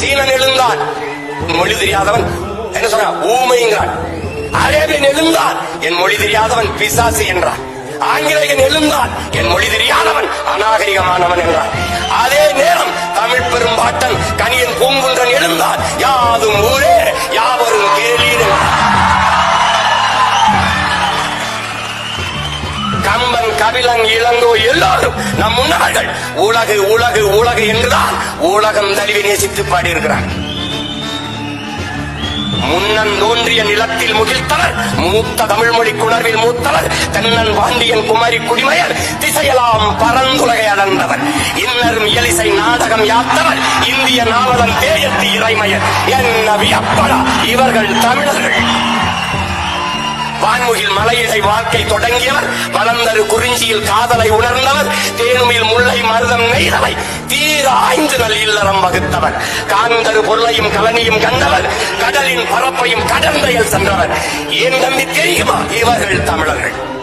சீனன் எழுந்தான் மொழி தெரியாதவன் என்ன சொன்ன ஊமைங்கிறான். அரேபியன் எழுந்தான் என் மொழி தெரியாதவன் பிசாசு என்றான். ஆங்கிலேயன் எழுந்தான் என் மொழி தெரியாதவன் அநாகரிகமானவன் என்றான். அதே நேரம் தமிழ் பெரும்பாட்டன் கனியன் பூங்குன்றன் எழுந்தான் யாதும் ஊரே யாவரும் கேளீர் கம்ப கபிலங் கபிலன் இளங்கோ எல்லாரும் நம் முன்னாள்கள் உலகு உலகு உலகு என்றுதான் உலகம் தழுவி நேசித்து பாடியிருக்கிறார். முன்னன் தோன்றிய நிலத்தில் முகிழ்த்தவர் மூத்த தமிழ் மொழி குணர்வில் மூத்தவர் தென்னன் பாண்டியன் குமரி குடிமையர் திசையெல்லாம் பரந்துலகை அடர்ந்தவர். இன்னரும் இயலிசை நாடகம் யாத்தவர் இந்திய நாவலன் தேயத்தி இறைமையர். வி அப்பலா இவர்கள் தமிழர்கள். வான்முகில் மலையிடை வாழ்க்கை தொடங்கியவர் வளர்ந்தரு குறிஞ்சியில் காதலை உணர்ந்தவர் தேனுமில் முல்லை மருதம் நெய்தவை தீர ஆய்ந்து நல் இல்லறம் வகுத்தவர். காந்தரு பொருளையும் கலனியும் கண்டவர் கடலின் பரப்பையும் கடந்தையில் சென்றவர். ஏன் தம்பி தெரியுமா? இவர்கள் தமிழர்கள்.